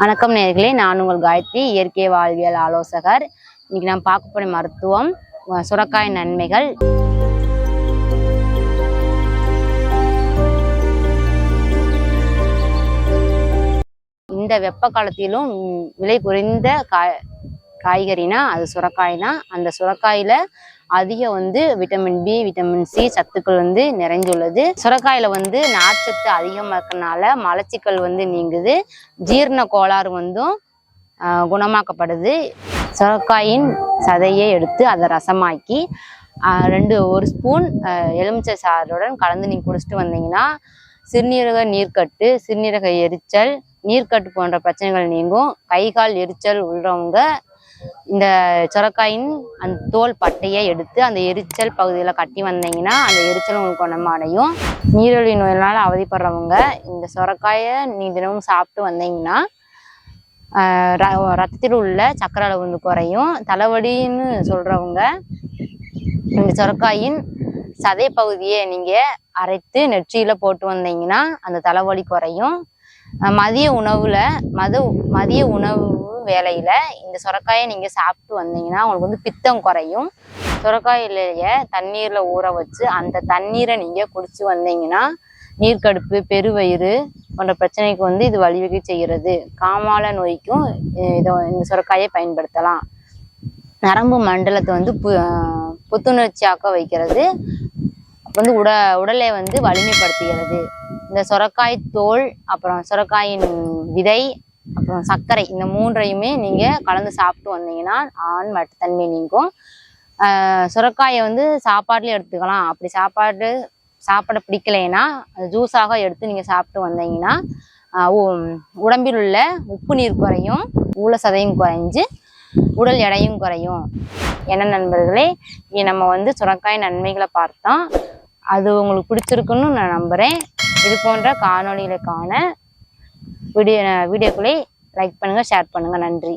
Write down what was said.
வணக்கம் நேர்களே நான் உங்கள் காயத்ரி இயற்கை வாழ்வியல் ஆலோசகர். இன்னைக்கு நான் பார்க்க போன மருத்துவம் சுரக்காய் நன்மைகள். இந்த வெப்ப காலத்திலும் விலை குறைந்த காய் காய்கறினா அது சுரக்காய் தான் அந்த சுரக்காயில அதிக வந்து விட்டமின் பி விட்டமின் சி சத்துக்கள் வந்து நிறைந்துள்ளது. சுரக்காயில வந்து நார்ச்சத்து அதிகமாக இருக்கனால மலச்சிக்கல் வந்து நீங்குது. ஜீரண கோளாறு வந்தும் குணமாக்கப்படுது. சுரக்காயின் சதையை எடுத்து அதை ரசமாக்கி ரெண்டு ஒரு ஸ்பூன் எலுமிச்சை சாறுடன் கலந்து நீங்கள் குடிச்சிட்டு வந்தீங்கன்னா சிறுநீரக நீர்க்கட்டு சிறுநீரக எரிச்சல் நீர்க்கட்டு போன்ற பிரச்சனைகள் நீங்கும். கை கால் எரிச்சல் உள்ளவங்க இந்த சுரக்காயின் அந்த தோல் பட்டையை எடுத்து அந்த எரிச்சல் பகுதியில் கட்டி வந்தீங்கன்னா அந்த எரிச்சல் உங்களுக்கு குணமடையும். நீரிழிவு நோயினால் அவதிப்படுறவங்க இந்த சுரக்காயை நீ தினமும் சாப்பிட்டு வந்தீங்கன்னா ரத்தத்தில் உள்ள சக்கரை அளவு வந்து குறையும். தலைவலின்னு சொல்கிறவங்க இந்த சுரக்காயின் சதை பகுதியை நீங்கள் அரைத்து நெற்றியில் போட்டு வந்தீங்கன்னா அந்த தலைவலி குறையும். மதிய உணவில் மது மதிய உணவு வேலையில் இந்த சுரக்காயை நீங்கள் சாப்பிட்டு வந்தீங்கன்னா உங்களுக்கு வந்து பித்தம் குறையும். சுரக்காய் தண்ணீரில் ஊற வச்சு அந்த தண்ணீரை நீங்கள் குடிச்சு வந்தீங்கன்னா நீர்க்கடுப்பு பெருவயிறு போன்ற பிரச்சனைக்கு வந்து இது வழிவகை செய்கிறது. காமால நோய்க்கும் இதை இந்த சுரக்காயை பயன்படுத்தலாம். நரம்பு மண்டலத்தை வந்து பு புத்துணர்ச்சியாக்க வைக்கிறது. வந்து உட உடலை வந்து வலிமைப்படுத்துகிறது. இந்த சுரக்காய் தோல் அப்புறம் சுரக்காயின் விதை அப்புறம் சர்க்கரை இந்த மூன்றையுமே நீங்கள் கலந்து சாப்பிட்டு வந்தீங்கன்னா ஆண் வட்டத்தன்மை நீங்கும். சுரக்காயை வந்து சாப்பாட்டில் எடுத்துக்கலாம். அப்படி சாப்பாடு சாப்பிட பிடிக்கலைன்னா அது ஜூஸாக எடுத்து நீங்கள் சாப்பிட்டு வந்தீங்கன்னா உ- உடம்பில் உள்ள உப்பு நீர் குறையும் ஊழ சதையும் குறைஞ்சு உடல் எடையும் குறையும். என்ன நண்பர்களே நம்ம வந்து சுரக்காய் நன்மைகளை பார்த்தோம் அது உங்களுக்கு பிடிச்சிருக்குன்னு நான் நம்புகிறேன் இது போன்ற காணொளிகளை காண வீடியோ வீடியோக்களை லைக் பண்ணுங்கள் ஷேர் பண்ணுங்கள் நன்றி.